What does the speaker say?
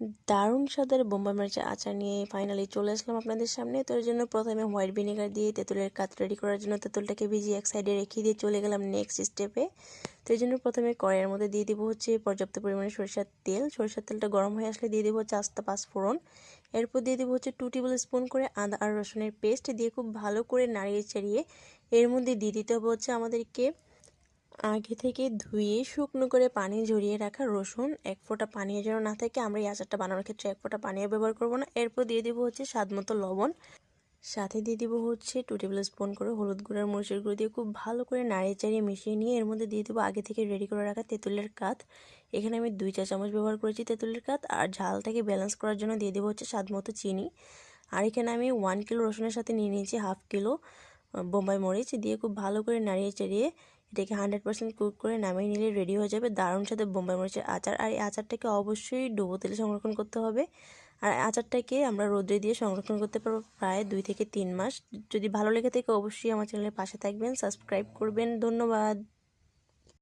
দারুণ স্বাদের বোম্বাই মরিচের আচার নিয়ে ফাইনালি চলে আসলাম আপনাদের সামনে। তো এর জন্য প্রথমে হোয়াইট ভিনেগার দিয়ে তেঁতুলের কাত রেডি করার জন্য তেঁতুলটাকে ভিজিয়ে এক সাইডে রেখে দিয়ে চলে গেলাম নেক্সট স্টেপে তো এই জন্য প্রথমে কড়াইয়ের মধ্যে দিয়ে দিব হচ্ছে পর্যাপ্ত পরিমাণে সরিষার তেল। সরিষার তেলটা গরম হয়ে আসলে দিয়ে দিব হচ্ছে আস্তা পাঁচ ফোড়ন। এরপর দিয়ে দিব হচ্ছে টু টেবিল স্পুন করে আদা আর রসুনের পেস্ট দিয়ে খুব ভালো করে নাড়িয়ে চাড়িয়ে এর মধ্যে দিয়ে দিতে হবে হচ্ছে আমাদেরকে আগে থেকে ধুয়ে শুকনো করে পানি ঝরিয়ে রাখা রসুন এক ফোঁটা পানীয় যেন না থাকে। আমরা এই আচারটা বানানোর ক্ষেত্রে এক ফোঁটা পানীয় ব্যবহার করব না। এরপর দিয়ে দিব হচ্ছে স্বাদ মতো লবণ। সাথে দিয়ে দিব হচ্ছে টু টেবিল স্পুন করে হলুদ গুঁড়ার মরিচের গুঁড়ো দিয়ে খুব ভালো করে নাড়িয়ে চাড়িয়ে মিশিয়ে নিয়ে এর মধ্যে দিয়ে দেবো আগে থেকে রেডি করে রাখা তেঁতুলের কাত। এখানে আমি দুই চা চামচ ব্যবহার করেছি তেঁতুলের কাত আর ঝালটাকে ব্যালেন্স করার জন্য দিয়ে দেবো হচ্ছে স্বাদ মতো চিনি। আর এখানে আমি ওয়ান কিলো রসুনের সাথে নিয়ে নিয়েছি হাফ কিলো বোম্বাই মরিচ দিয়ে খুব ভালো করে নাড়িয়ে চাড়িয়ে এটাকে হান্ড্রেড পার্সেন্ট কুক করে নামিয়ে নিলে রেডি হয়ে যাবে দারুণ সাথে বোম্বাই মরিচের আচার। আর এই আচারটাকে অবশ্যই ডুবো তেলে সংরক্ষণ করতে হবে। আর আচারটাকে আমরা রোদ্রে দিয়ে সংরক্ষণ করতে পারব প্রায় দুই থেকে তিন মাস। যদি ভালো লেগে থাকে অবশ্যই আমার চ্যানেলের পাশে থাকবেন সাবস্ক্রাইব করবেন। ধন্যবাদ।